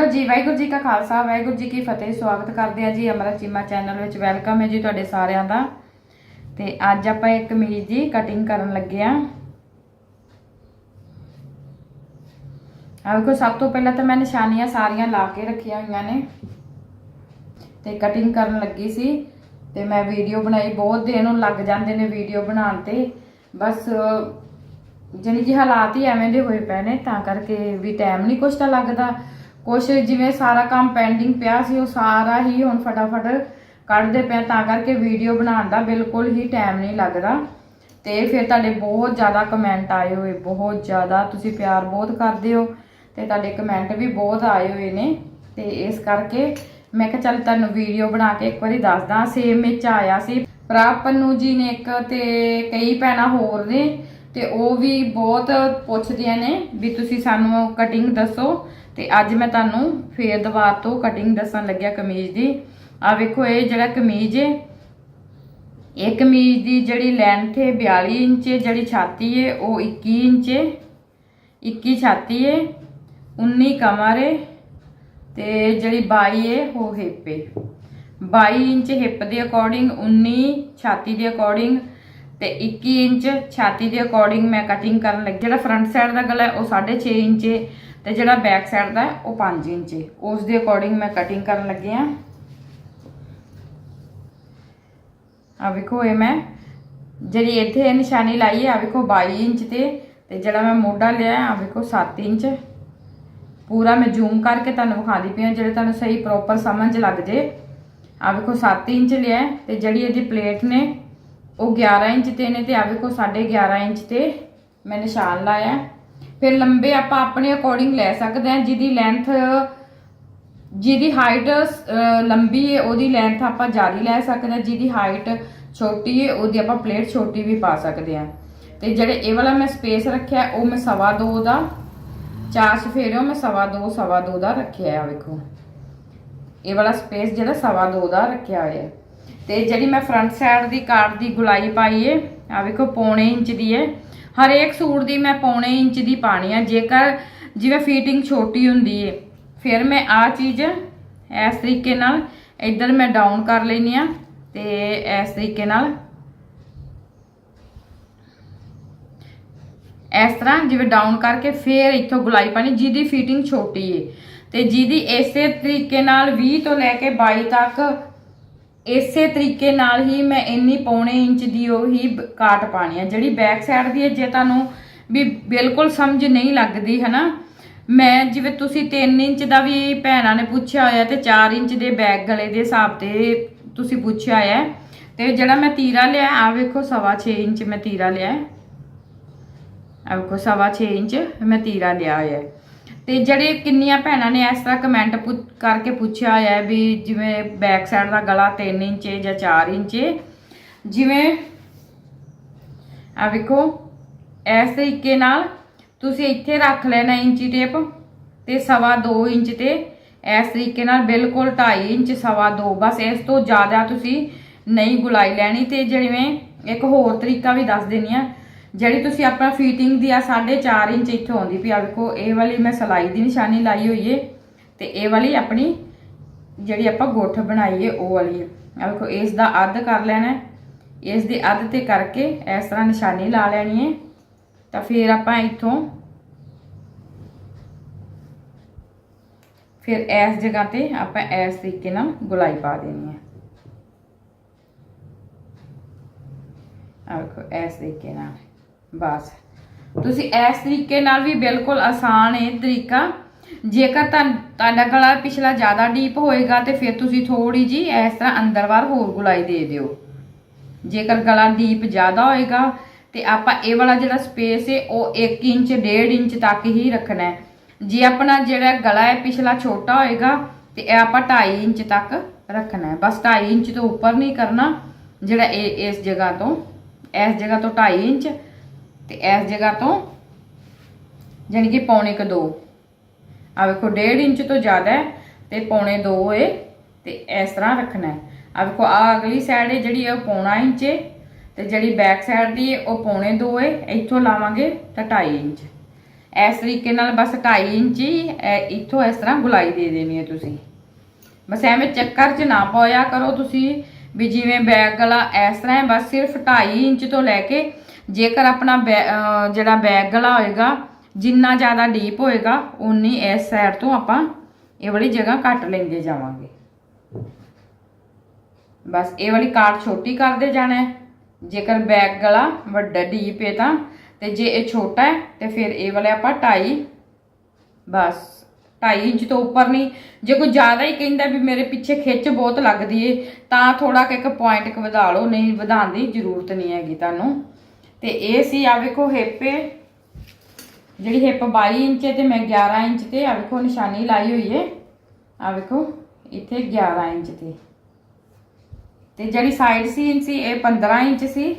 Hello ਜੀ, ਵਾਹਿਗੁਰੂ ਜੀ ਕਾ ਖਾਲਸਾ, ਵਾਹਿਗੁਰੂ ਜੀ ਕੀ ਫਤਿਹ, ਸਵਾਗਤ ਕਰਦੇ ਆ ਜੀ ਅਮਰਾ ਚੀਮਾ ਚੈਨਲ ਵਿੱਚ ਵੈਲਕਮ ਹੈ ਜੀ ਤੁਹਾਡੇ ਸਾਰਿਆਂ ਦਾ। ਤੇ ਅੱਜ ਆਪਾਂ ਇੱਕ ਕਮੀਜ਼ ਦੀ ਕਟਿੰਗ ਕਰਨ ਲੱਗੇ ਆ ਆ ਵੇਖੋ ਸਭ ਤੋਂ ਪਹਿਲਾਂ ਤਾਂ ਮੈਂ ਨਿਸ਼ਾਨੀਆਂ ਸਾਰੀਆਂ ਲਾ ਕੇ ਰੱਖੀਆਂ ਹੋਈਆਂ ਨੇ। ਤੇ ਕਟਿੰਗ ਕਰਨ ਲੱਗੀ ਸੀ ਤੇ ਮੈਂ ਵੀਡੀਓ ਬਣਾਈ, ਬਹੁਤ ਦਿਨ ਨੂੰ ਲੱਗ ਜਾਂਦੇ ਨੇ ਵੀਡੀਓ ਬਣਾਉਣ ਤੇ। ਬਸ ਜਾਣੀ ਕਿ ਹਾਲਾਤ ਹੀ ਐਵੇਂ ਦੇ ਹੋਏ ਪਏ ਨੇ, ਤਾਂ ਕਰਕੇ ਵੀ ਟਾਈਮ ਨਹੀਂ ਕੁਛ ਤਾਂ ਲੱਗਦਾ। ਕੁਛ ਜਿਵੇਂ ਸਾਰਾ ਕੰਮ ਪੈਂਡਿੰਗ ਪਿਆ ਸੀ, ਉਹ ਸਾਰਾ ਹੀ ਹੁਣ ਫਟਾਫਟ ਕੱਢਦੇ ਪਏ ਤਾਂ ਕਰਕੇ ਵੀਡੀਓ ਬਣਾਉਣ ਦਾ ਬਿਲਕੁਲ ਹੀ ਟਾਈਮ ਨਹੀਂ ਲੱਗਦਾ। ਤੇ ਫਿਰ ਤੁਹਾਡੇ ਬਹੁਤ ਜ਼ਿਆਦਾ ਕਮੈਂਟ ਆਏ ਹੋਏ, ਬਹੁਤ ਜ਼ਿਆਦਾ, ਤੁਸੀਂ ਪਿਆਰ ਬਹੁਤ ਕਰਦੇ ਹੋ ਤੇ ਤੁਹਾਡੇ ਕਮੈਂਟ ਵੀ ਬਹੁਤ ਆਏ ਹੋਏ ਨੇ। ਤੇ ਇਸ ਕਰਕੇ ਮੈਂ ਕਿਹਾ ਚੱਲ ਤੁਹਾਨੂੰ ਵੀਡੀਓ ਬਣਾ ਕੇ ਇੱਕ ਵਾਰੀ ਦੱਸਦਾ ਸੇਮ ਵਿੱਚ ਆਇਆ ਸੀ ਪ੍ਰਾਪ ਪੰਨੂ ਜੀ ਨੇ ਇੱਕ ਤੇ ਕਈ ਭੈਣਾਂ ਹੋਰ ਨੇ ਤੇ ਉਹ ਵੀ ਬਹੁਤ ਪੁੱਛਦੀਆਂ ਨੇ ਵੀ ਤੁਸੀਂ ਸਾਨੂੰ ਕਟਿੰਗ ਦੱਸੋ। ਤੇ ਅੱਜ ਮੈਂ ਤੁਹਾਨੂੰ ਫੇਰ ਦੁਬਾਰ ਤੋਂ ਕਟਿੰਗ ਦੱਸਣ ਲੱਗਿਆ ਕਮੀਜ਼ ਦੀ। ਆ ਵੇਖੋ, ਇਹ ਜਿਹੜਾ ਕਮੀਜ਼ ਹੈ ਇਹ ਕਮੀਜ਼ ਦੀ ਜਿਹੜੀ ਲੈਂਥ ਹੈ 42 ਇੰਚ ਜਿਹੜੀ ਛਾਤੀ ਹੈ ਉਹ 21 ਇੰਚ ਹੈ 21 ਛਾਤੀ ਹੈ 19 ਕਮਰ ਹੈ ਤੇ ਜਿਹੜੀ 22 ਹੈ ਉਹ ਹਿੱਪ ਹੈ 22 ਇੰਚ ਹਿੱਪ ਦੇ ਅਕੋਰਡਿੰਗ 19 ਛਾਤੀ ਦੇ ਅਕੋਰਡਿੰਗ ਤੇ 21 ਇੰਚ ਛਾਤੀ ਦੇ ਅਕੋਰਡਿੰਗ ਮੈਂ ਕਟਿੰਗ ਕਰਨ ਲੱਗੀ। ਜਿਹੜਾ ਫਰੰਟ ਸਾਈਡ ਦਾ ਗਲਾ ਹੈ, ਉਹ 6.5 ਇੰਚ ਹੈ ਤੇ ਜਿਹੜਾ ਬੈਕ ਸਾਈਡ ਦਾ ਉਹ 5 ਇੰਚ ਉਸ ਦੇ ਅਕੋਰਡਿੰਗ ਮੈਂ ਕਟਿੰਗ ਕਰਨ ਲੱਗੀ ਆ। ਆ ਵੇਖੋ, ਇਹ ਮੈਂ ਜਿਹੜੀ ਇੱਥੇ ਨਿਸ਼ਾਨੀ ਲਾਈ ਹੈ ਆ ਵੇਖੋ 22 ਇੰਚ ਤੇ ਤੇ ਜਿਹੜਾ ਮੈਂ ਮੋਢਾ ਲਿਆ ਆ ਵੇਖੋ 7 ਇੰਚ। ਪੂਰਾ ਮੈਂ ਜ਼ੂਮ ਕਰਕੇ ਤੁਹਾਨੂੰ ਵਿਖਾਦੀ ਪਈ ਹਾਂ, ਜਿਹੜੇ ਤੁਹਾਨੂੰ ਸਹੀ ਪ੍ਰੋਪਰ ਸਮਝ ਲੱਗ ਜੇ। ਆ ਵੇਖੋ 7 ਇੰਚ ਲਿਆ ਹੈ ਤੇ ਜਿਹੜੀ ਇਹਦੀ ਪਲੇਟ ਨੇ ਉਹ 11 ਇੰਚ ਤੇ ਨੇ ਤੇ ਆ ਵੇਖੋ 11.5 ਇੰਚ ਤੇ ਮੈਂ ਨਿਸ਼ਾਨ ਲਾਇਆ। ਫਿਰ ਲੰਬੇ ਆਪਾਂ ਆਪਣੇ ਅਕੋਰਡਿੰਗ ਲੈ ਸਕਦੇ ਹਾਂ, ਜਿਹਦੀ ਲੈਂਥ ਜਿਹਦੀ ਹਾਈਟ ਲੰਬੀ ਹੈ, ਉਹਦੀ ਲੈਂਥ ਆਪਾਂ ਜ਼ਿਆਦਾ ਲੈ ਸਕਦੇ ਹਾਂ, ਜਿਹਦੀ ਹਾਈਟ ਛੋਟੀ ਹੈ, ਉਹਦੀ ਆਪਾਂ ਪਲੇਟ ਛੋਟੀ ਵੀ ਪਾ ਸਕਦੇ ਹਾਂ। ਤੇ ਜਿਹੜੇ ਇਹ ਵਾਲਾ ਮੈਂ ਸਪੇਸ ਰੱਖਿਆ, ਉਹ ਮੈਂ ਸਵਾ ਦੋ ਦਾ, ਚਾਰ ਸਫੇਰਿਓ ਮੈਂ ਸਵਾ ਦੋ ਸਵਾ ਦੋ ਦਾ ਰੱਖਿਆ ਆ ਵੇਖੋ। ਇਹ ਵਾਲਾ ਸਪੇਸ ਜਿਹੜਾ ਸਵਾ ਦੋ ਦਾ ਰੱਖਿਆ ਹੋਇਆ ਹੈ। ਤੇ ਜਿਹੜੀ ਮੈਂ ਫਰੰਟ ਸਾਈਡ ਦੀ ਕਾਰਡ ਦੀ ਗੁਲਾਈ ਪਾਈ ਏ ਆ ਵੇਖੋ ਪੌਣੇ ਇੰਚ ਦੀ ਏ। ਹਰੇਕ ਸੂਟ ਦੀ ਮੈਂ ਪੌਣੇ ਇੰਚ ਦੀ ਪਾਣੀ ਆ, ਜੇਕਰ ਜਿਵੇਂ ਫੀਟਿੰਗ ਛੋਟੀ ਹੁੰਦੀ ਏ, ਫਿਰ ਮੈਂ ਆ ਚੀਜ਼ ਇਸ ਤਰੀਕੇ ਨਾਲ ਇੱਧਰ ਮੈਂ ਡਾਊਨ ਕਰ ਲੈਣੀ ਆ ਤੇ ਇਸ ਤਰੀਕੇ ਨਾਲ ਇਸ ਤਰ੍ਹਾਂ ਜਿਵੇਂ ਡਾਊਨ ਕਰਕੇ ਫੇਰ ਇੱਥੋਂ ਗੁਲਾਈ ਪਾਣੀ, ਜਿਹਦੀ ਫੀਟਿੰਗ ਛੋਟੀ ਏ। ਤੇ ਜਿਹਦੀ ਇਸੇ ਤਰੀਕੇ ਨਾਲ 20 ਤੋਂ ਲੈ ਕੇ 22 ਤੱਕ ਇਸੇ ਤਰੀਕੇ ਨਾਲ ਹੀ ਮੈਂ ਇੰਨੀ ਪੌਣੇ ਇੰਚ ਦੀ ਉਹੀ ਬ- ਕਾਟ ਪਾਣੀ ਹੈ ਜਿਹੜੀ ਬੈਕ ਸਾਈਡ ਦੀ ਹੈ, ਜੇ ਤੁਹਾਨੂੰ ਵੀ ਬਿਲਕੁਲ ਸਮਝ ਨਹੀਂ ਲੱਗਦੀ, ਹਨਾ? ਮੈਂ ਜਿਵੇਂ ਤੁਸੀਂ 3 ਇੰਚ ਦਾ ਵੀ ਭੈਣਾਂ ਨੇ ਪੁੱਛਿਆ ਹੋਇਆ ਤੇ 4 ਇੰਚ ਦੇ ਬੈਕ ਗਲੇ ਦੇ ਹਿਸਾਬ ਤੇ ਤੁਸੀਂ ਪੁੱਛਿਆ ਹੋਇਆ ਤੇ ਜਿਹੜਾ ਮੈਂ ਤੀਰਾ ਲਿਆ ਆ ਵੇਖੋ ਸਵਾ 6 ਇੰਚ ਮੈਂ ਤੀਰਾ ਲਿਆ ਹੈ। ਆ ਵੇਖੋ ਸਵਾ 6 ਇੰਚ ਮੈਂ ਤੀਰਾ ਲਿਆ ਹੋਇਆ ਹੈ। ਤੇ ਜਿਹੜੇ ਕਿੰਨੀਆਂ ਭੈਣਾਂ ਨੇ ਇਸ ਤਰ੍ਹਾਂ ਕਮੈਂਟ ਕਰਕੇ ਪੁੱਛਿਆ ਹੋਇਆ ਵੀ ਜਿਵੇਂ ਬੈਕ ਸਾਈਡ ਦਾ ਗਲਾ 3 ਇੰਚ ਜਾਂ 4 ਇੰਚ ਜਿਵੇਂ ਆ ਵੇਖੋ, ਇਸ ਤਰੀਕੇ ਨਾਲ ਤੁਸੀਂ ਇੱਥੇ ਰੱਖ ਲੈਣਾ ਇੰਚੀ ਟੇਪ ਤੇ ਸਵਾ 2 ਇੰਚ ਤੇ ਇਸ ਤਰੀਕੇ ਨਾਲ ਬਿਲਕੁਲ 2.5 ਇੰਚ ਸਵਾ 2 ਬਸ ਇਸ ਤੋਂ ਜ਼ਿਆਦਾ ਤੁਸੀਂ ਨਹੀਂ ਗੁਲਾਈ ਲੈਣੀ ਤੇ ਜਿਵੇਂ ਇੱਕ ਹੋਰ ਤਰੀਕਾ ਵੀ ਦੱਸ ਦੇਣੀ ਆ ਜਿਹੜੀ ਤੁਸੀਂ ਆਪਾਂ ਫੀਟਿੰਗ ਦੀ ਆ 4.5 ਇੰਚ ਇੱਥੋਂ ਆਉਂਦੀ ਪਈ ਆ ਵੇਖੋ, ਇਹ ਵਾਲੀ ਮੈਂ ਸਲਾਈ ਦੀ ਨਿਸ਼ਾਨੀ ਲਾਈ ਹੋਈ ਏ, ਤੇ ਇਹ ਵਾਲੀ ਆਪਣੀ ਜਿਹੜੀ ਆਪਾਂ ਗੁੱਠ ਬਣਾਈ ਏ, ਉਹ ਵਾਲੀ ਆ ਵੇਖੋ, ਇਸ ਦਾ ਅੱਧ ਕਰ ਲੈਣਾ ਇਸ ਦੀ ਅੱਧ ਤੇ ਕਰਕੇ ਇਸ ਤਰ੍ਹਾਂ ਨਿਸ਼ਾਨੀ ਲਾ ਲੈਣੀ ਏ। ਤਾਂ ਫਿਰ ਆਪਾਂ ਇੱਥੋਂ ਫਿਰ ਇਸ ਜਗ੍ਹਾ ਤੇ ਆਪਾਂ ਇਸ ਤਰੀਕੇ ਨਾਲ ਗੁਲਾਈ ਪਾ ਦੇਣੀ ਹੈ ਆ ਵੇਖੋ, ਇਸ ਤਰੀਕੇ ਨਾਲ। ਬਸ। ਤੁਸੀਂ ਇਸ ਤਰੀਕੇ ਨਾਲ ਵੀ ਬਿਲਕੁਲ ਆਸਾਨ ਹੈ ਤਰੀਕਾ। ਜੇਕਰ ਤੁਹਾਡਾ ਗਲਾ ਪਿਛਲਾ ਜ਼ਿਆਦਾ ਡੀਪ ਹੋਏਗਾ ਤੇ ਫਿਰ ਤੁਸੀਂ ਥੋੜੀ ਜੀ ਇਸ ਤਰ੍ਹਾਂ ਅੰਦਰਵਾਰ ਹੋਰ ਗੁਲਾਈ ਦੇ ਦਿਓ। ਜੇਕਰ ਗਲਾ ਡੀਪ ਜ਼ਿਆਦਾ ਹੋਏਗਾ ਤੇ ਆਪਾਂ ਇਹ ਵਾਲਾ ਜਿਹੜਾ ਸਪੇਸ ਹੈ ਉਹ 1 ਇੰਚ 1.5 ਇੰਚ ਤੱਕ ਹੀ ਰੱਖਣਾ ਹੈ। ਜੇ ਆਪਣਾ ਜਿਹੜਾ ਗਲਾ ਹੈ ਪਿਛਲਾ ਛੋਟਾ ਹੋਏਗਾ ਤੇ ਇਹ ਆਪਾਂ 2.5 ਇੰਚ ਤੱਕ ਰੱਖਣਾ ਹੈ। ਬਸ 2.5 ਇੰਚ ਤੋਂ ਉੱਪਰ ਨਹੀਂ ਕਰਨਾ, ਜਿਹੜਾ ਇਹ ਇਸ ਜਗ੍ਹਾ ਤੋਂ, ਇਸ ਜਗ੍ਹਾ ਤੋਂ 2.5 ਇੰਚ। ਤੇ ਇਸ ਜਗ੍ਹਾ ਤੋਂ ਜਾਣੀ ਕਿ ਪੌਣੇ ਕ 2 ਆ ਵੇਖੋ 1.5 ਇੰਚ ਤੋਂ ਜ਼ਿਆਦਾ ਹੈ ਤੇ ਪੌਣੇ 2 ਏ ਤੇ ਇਸ ਤਰ੍ਹਾਂ ਰੱਖਣਾ ਹੈ। ਆ ਵੇਖੋ ਆ ਅਗਲੀ ਸਾਈਡ ਹੈ ਜਿਹੜੀ ਉਹ ਪੌਣਾ ਇੰਚ ਏ ਤੇ ਜਿਹੜੀ ਬੈਕ ਸਾਈਡ ਦੀ ਹੈ ਉਹ ਪੌਣੇ 2 ਏ। ਇੱਥੋਂ ਲਾਵਾਂਗੇ ਤਾਂ 2.5 ਇੰਚ। ਇਸ ਤਰੀਕੇ ਨਾਲ ਬਸ 2.5 ਇੰਚ ਹੀ ਇੱਥੋਂ ਇਸ ਤਰ੍ਹਾਂ ਗੁਲਾਈ ਦੇ ਦੇਣੀ ਹੈ ਤੁਸੀਂ। ਬਸ ਐਵੇਂ ਚੱਕਰ 'ਚ ਨਾ ਪਾਇਆ ਕਰੋ ਤੁਸੀਂ ਵੀ ਜਿਵੇਂ ਬੈਗ ਗਲਾ ਇਸ ਤਰ੍ਹਾਂ ਹੈ, ਬਸ ਸਿਰਫ 2.5 ਇੰਚ ਤੋਂ ਲੈ ਕੇ ਜੇਕਰ ਆਪਣਾ ਬੈ- ਜਿਹੜਾ ਬੈਗ ਗਲਾ ਹੋਏਗਾ, ਜਿੰਨਾ ਜ਼ਿਆਦਾ ਡੀਪ ਹੋਏਗਾ ਉਨੀ ਇਸ ਸਾਈਡ ਤੋਂ ਆਪਾਂ ਇਹ ਵਾਲੀ ਜਗ੍ਹਾ ਕੱਟ ਲੈਂਦੇ ਜਾਵਾਂਗੇ। ਬਸ ਇਹ ਵਾਲੀ ਕਾਟ ਛੋਟੀ ਕਰਦੇ ਜਾਣਾ ਜੇਕਰ ਬੈਗ ਗਲਾ ਵੱਡਾ ਡੀਪ ਹੈ ਤਾਂ, ਤੇ ਜੇ ਇਹ ਛੋਟਾ ਹੈ, ਤੇ ਫਿਰ ਇਹ ਵਾਲੇ ਆਪਾਂ 2.5 ਬਸ 2.5 ਇੰਚ ਤੋਂ ਉੱਪਰ ਨਹੀਂ। ਜੇ ਕੋਈ ਜ਼ਿਆਦਾ ਹੀ ਕਹਿੰਦਾ ਵੀ ਮੇਰੇ ਪਿੱਛੇ ਖਿੱਚ ਬਹੁਤ ਲੱਗਦੀ ਏ, ਤਾਂ ਥੋੜਾ ਕਿ ਇੱਕ ਪੁਆਇੰਟ ਵਧਾ ਲਓ, ਨਹੀਂ ਵਧਾਉਣ ਦੀ ਜ਼ਰੂਰਤ ਨਹੀਂ ਹੈਗੀ ਤੁਹਾਨੂੰ। ਤੇ ਇਹ ਸੀ ਆ ਵੇਖੋ ਹਿੱਪ ਜਿਹੜੀ ਹਿੱਪ 22 ਇੰਚ ਹੈ ਤੇ ਮੈਂ 11 ਇੰਚ ਤੇ ਆ ਵੇਖੋ ਨਿਸ਼ਾਨੀ ਲਾਈ ਹੋਈ ਏ ਆ ਵੇਖੋ, ਇੱਥੇ 11 ਇੰਚ ਤੇ। ਤੇ ਜਿਹੜੀ ਸਾਈਡ ਸੀਨ ਸੀ, ਇਹ 15 ਇੰਚ ਸੀ।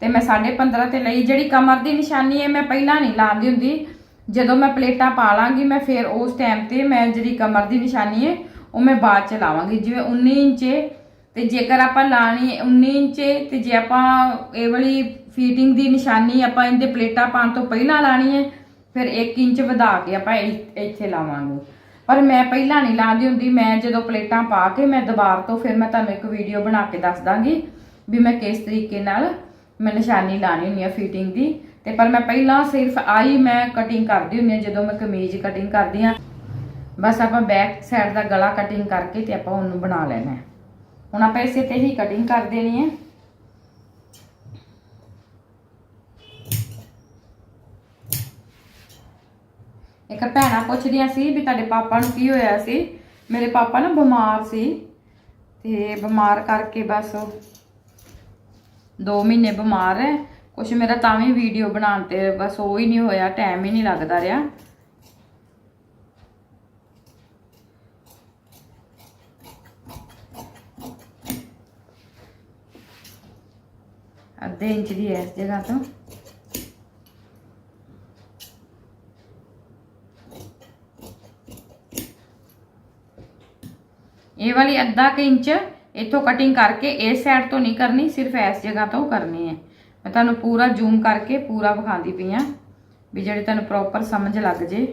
ਤੇ ਮੈਂ 15.5 ਤੇ ਲਈ। ਜਿਹੜੀ ਕਮਰ ਦੀ ਨਿਸ਼ਾਨੀ ਹੈ, ਮੈਂ ਪਹਿਲਾਂ ਨਹੀਂ ਲਾਉਂਦੀ ਹੁੰਦੀ। ਜਦੋਂ ਮੈਂ ਪਲੇਟਾਂ ਪਾ ਲਾਂਗੀ, ਮੈਂ ਫਿਰ ਉਸ ਟਾਈਮ ਤੇ ਮੈਂ ਜਿਹੜੀ ਕਮਰ ਦੀ ਨਿਸ਼ਾਨੀ ਹੈ, ਉਹ ਮੈਂ ਬਾਅਦ ਚ ਲਾਵਾਂਗੀ। ਜਿਵੇਂ 19 ਇੰਚ ਹੈ, ਤੇ ਜੇਕਰ ਆਪਾਂ ਲਾਣੀ ਹੈ 19 ਇੰਚ ਹੈ, ਤੇ ਜੇ ਆਪਾਂ ਇਹ ਵਾਲੀ ਫੀਟਿੰਗ ਦੀ ਨਿਸ਼ਾਨੀ ਆਪਾਂ ਇਹਦੇ ਪਲੇਟਾਂ ਪਾਉਣ ਤੋਂ ਪਹਿਲਾਂ ਲਾਣੀ ਹੈ, ਫਿਰ 1 ਇੰਚ ਵਧਾ ਕੇ ਆਪਾਂ ਇ- ਇੱਥੇ ਲਾਵਾਂਗੇ। ਪਰ ਮੈਂ ਪਹਿਲਾਂ ਨਹੀਂ ਲਾਉਂਦੀ ਹੁੰਦੀ, ਮੈਂ ਜਦੋਂ ਪਲੇਟਾਂ ਪਾ ਕੇ ਮੈਂ ਦੁਬਾਰ ਤੋਂ ਫਿਰ ਮੈਂ ਤੁਹਾਨੂੰ ਇੱਕ ਵੀਡੀਓ ਬਣਾ ਕੇ ਦੱਸ ਦਾਂਗੀ ਵੀ ਮੈਂ ਕਿਸ ਤਰੀਕੇ ਨਾਲ ਮੈਂ ਨਿਸ਼ਾਨੀ ਲਾਣੀ ਹੁੰਦੀ ਆ ਫਿਟਿੰਗ ਦੀ। ਤੇ ਪਰ ਮੈਂ ਪਹਿਲਾਂ ਸਿਰਫ ਆਈ ਮੈਂ ਕਟਿੰਗ ਕਰਦੀ ਹੁੰਦੀ ਆ ਜਦੋਂ ਮੈਂ ਕਮੀਜ਼ ਕਟਿੰਗ ਕਰਦੀ ਆ ਬਸ ਆਪਾਂ ਬੈਕ ਸਾਈਡ ਦਾ ਗਲਾ ਕਟਿੰਗ ਕਰਕੇ ਤੇ ਆਪਾਂ ਉਹਨੂੰ ਬਣਾ ਲੈਣਾ ਹੁਣ ਆਪਾਂ ਇਸੇ ਤੇ ਹੀ ਕਟਿੰਗ ਕਰ ਦੇਣੀ ਹੈ। ਇੱਕ ਭੈਣਾ ਪੁੱਛਦੀਆਂ ਸੀ ਵੀ ਤੁਹਾਡੇ ਪਾਪਾ ਨੂੰ ਕੀ ਹੋਇਆ ਸੀ, ਮੇਰੇ ਪਾਪਾ ਨਾ ਬਿਮਾਰ ਸੀ ਤੇ ਬਿਮਾਰ ਕਰਕੇ ਬਸ 2 ਮਹੀਨੇ ਬਿਮਾਰ ਹੈ। ਕੁਛ ਮੇਰਾ ਤਾਂ ਵੀ ਵੀਡੀਓ ਬਣਾਉਣ ਤੇ ਬਸ ਉਹ ਹੀ ਨਹੀਂ ਹੋਇਆ ਟਾਈਮ ਹੀ ਨਹੀਂ ਲੱਗਦਾ ਰਿਹਾ। ਅੱਧੇ ਇੰਚ ਦੀ ਹੈ ਇਸ ਜਗ੍ਹਾ ਤੋਂ। ਵਾਲੀ ਅੱਧਾ ਕੁ ਇੰਚ ਇੱਥੋਂ ਕਟਿੰਗ ਕਰਕੇ ਇਸ ਸਾਈਡ ਤੋਂ ਨਹੀਂ ਕਰਨੀ, ਸਿਰਫ ਇਸ ਜਗ੍ਹਾ ਤੋਂ ਕਰਨੀ ਹੈ। ਮੈਂ ਤੁਹਾਨੂੰ ਪੂਰਾ ਜ਼ੂਮ ਕਰਕੇ ਪੂਰਾ ਵਿਖਾਉਂਦੀ ਪਈ ਆ ਵੀ ਜਿਹੜੇ ਤੁਹਾਨੂੰ ਪ੍ਰੋਪਰ ਸਮਝ ਲੱਗ ਜੇ।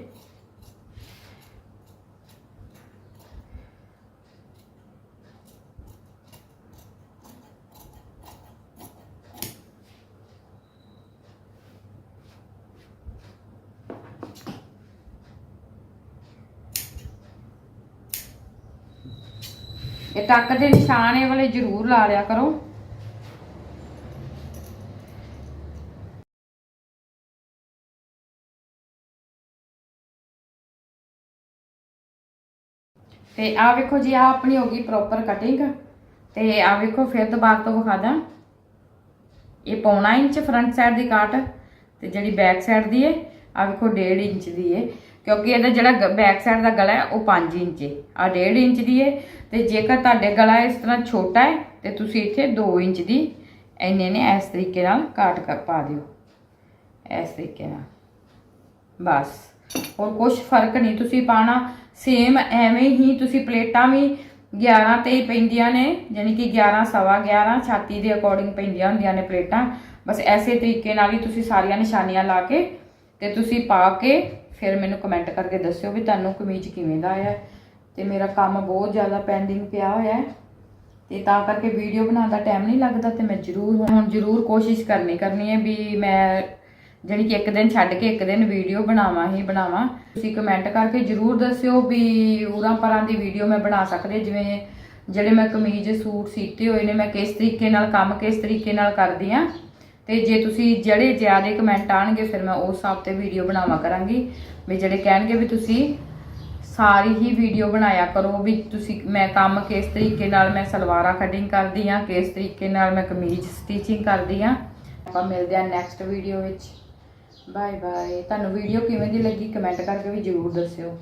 ਇਹ ਟੱਕ ਦੇ ਨਿਸ਼ਾਨ ਇਹ ਵਾਲੇ ਜ਼ਰੂਰ ਲਾ ਲਿਆ ਕਰੋ। ਤੇ ਆ ਵੇਖੋ ਜੀ ਆ ਆਪਣੀ ਹੋ ਗਈ ਪ੍ਰੋਪਰ ਕਟਿੰਗ ਤੇ ਆ ਵੇਖੋ, ਫਿਰ ਦੁਬਾਰਾ ਤੋਂ ਵਿਖਾ ਦਾਂ। ਇਹ ਪੌਣਾ ਇੰਚ ਫਰੰਟ ਸਾਈਡ ਦੀ ਕਾਟ ਤੇ ਜਿਹੜੀ ਬੈਕ ਸਾਈਡ ਦੀ ਹੈ ਆ ਵੇਖੋ 1.5 ਇੰਚ ਦੀ ਹੈ ਕਿਉਂਕਿ ਇਹਦਾ ਜਿਹੜਾ ਬੈਕ ਸਾਈਡ ਦਾ ਗਲਾ ਹੈ, ਉਹ 5 ਇੰਚ ਹੈ ਆ 1.5 ਇੰਚ ਦੀ ਹੈ ਤੇ ਜੇਕਰ ਤੁਹਾਡੇ ਗਲਾ ਇਸ ਤਰ੍ਹਾਂ ਛੋਟਾ ਹੈ ਤੇ ਤੁਸੀਂ ਇੱਥੇ 2 ਇੰਚ ਦੀ ਇੰਨੇ ਨੇ ਇਸ ਤਰੀਕੇ ਨਾਲ ਕਾਟ ਕਰ ਪਾ ਦਿਓ। ਇਸ ਤਰੀਕੇ ਨਾਲ। ਬਸ। ਹੋਰ ਕੁਝ ਫ਼ਰਕ ਨਹੀਂ ਤੁਸੀਂ ਪਾਣਾ ਸੇਮ ਐਵੇਂ ਹੀ ਤੁਸੀਂ ਪਲੇਟਾਂ ਵੀ 11 ਤੇ ਹੀ ਪੈਂਦੀਆਂ ਨੇ ਯਾਨੀ ਕਿ 11 ਸਵਾ 11 ਛਾਤੀ ਦੇ ਅਕੋਰਡਿੰਗ ਪੈਂਦੀਆਂ ਹੁੰਦੀਆਂ ਨੇ ਪਲੇਟਾਂ। ਬਸ ਐਸੇ ਤਰੀਕੇ ਨਾਲ ਹੀ ਤੁਸੀਂ ਸਾਰੀਆਂ ਨਿਸ਼ਾਨੀਆਂ ਲਾ ਕੇ ਤੇ ਤੁਸੀਂ ਪਾ ਕੇ ਫਿਰ ਮੈਨੂੰ ਕਮੈਂਟ ਕਰਕੇ ਦੱਸਿਓ ਵੀ ਤੁਹਾਨੂੰ ਕਮੀਜ਼ ਕਿਵੇਂ ਦਾ ਆਇਆ। ਤੇ ਮੇਰਾ ਕੰਮ ਬਹੁਤ ਜ਼ਿਆਦਾ ਪੈਂਡਿੰਗ ਪਿਆ ਹੋਇਆ ਹੈ। ਤੇ ਤਾਂ ਕਰਕੇ ਵੀਡੀਓ ਬਣਾਉਣ ਦਾ ਟਾਈਮ ਨਹੀਂ ਲੱਗਦਾ ਤੇ ਮੈਂ ਜ਼ਰੂਰ ਹੁਣ ਜ਼ਰੂਰ ਕੋਸ਼ਿਸ਼ ਕਰਨੀ ਕਰਨੀ ਹੈ ਵੀ ਮੈਂ ਜਿਹੜੀ ਕਿ ਇੱਕ ਦਿਨ ਛੱਡ ਕੇ ਇੱਕ ਦਿਨ ਵੀਡੀਓ ਬਣਾਵਾਂ ਹੀ ਬਣਾਵਾਂ। ਤੁਸੀਂ ਕਮੈਂਟ ਕਰਕੇ ਜ਼ਰੂਰ ਦੱਸਿਓ ਵੀ ਉਰਾਂ ਪਰਾਂ ਦੀ ਵੀਡੀਓ ਮੈਂ ਬਣਾ ਸਕਦੀ ਜਿਵੇਂ ਜਿਹੜੇ ਮੈਂ ਕਮੀਜ਼, ਸੂਟ ਸੀਤੇ ਹੋਏ ਨੇ, ਮੈਂ ਕਿਸ ਤਰੀਕੇ ਨਾਲ ਕੰਮ ਕਿਸ ਤਰੀਕੇ ਨਾਲ ਕਰਦੀ ਆ ਤੇ ਜੇ ਤੁਸੀਂ ਜਿਹੜੇ ਜ਼ਿਆਦਾ ਕਮੈਂਟ ਆਣਗੇ, ਫਿਰ ਮੈਂ ਉਸ ਹਿਸਾਬ ਤੇ ਵੀਡੀਓ ਬਣਾਵਾ ਕਰਾਂਗੀ। ਵੀ ਜਿਹੜੇ ਕਹਿਣਗੇ ਵੀ ਤੁਸੀਂ ਸਾਰੀ ਹੀ ਵੀਡੀਓ ਬਣਾਇਆ ਕਰੋ, ਵੀ ਤੁਸੀਂ ਮੈਂ ਕੰਮ ਕਿਸ ਤਰੀਕੇ ਨਾਲ ਮੈਂ ਸਲਵਾਰਾਂ ਕਟਿੰਗ ਕਰਦੀ ਆ ਕਿਸ ਤਰੀਕੇ ਨਾਲ ਮੈਂ ਕਮੀਜ਼ ਸਟਿਚਿੰਗ ਕਰਦੀ ਆ ਆਪਾਂ ਮਿਲਦੇ ਆ ਨੈਕਸਟ ਵੀਡੀਓ ਵਿੱਚ। ਬਾਏ ਬਾਏ ਤੁਹਾਨੂੰ ਵੀਡੀਓ ਕਿਵੇਂ ਦੀ ਲੱਗੀ ਕਮੈਂਟ ਕਰਕੇ ਵੀ ਜਰੂਰ ਦੱਸਿਓ।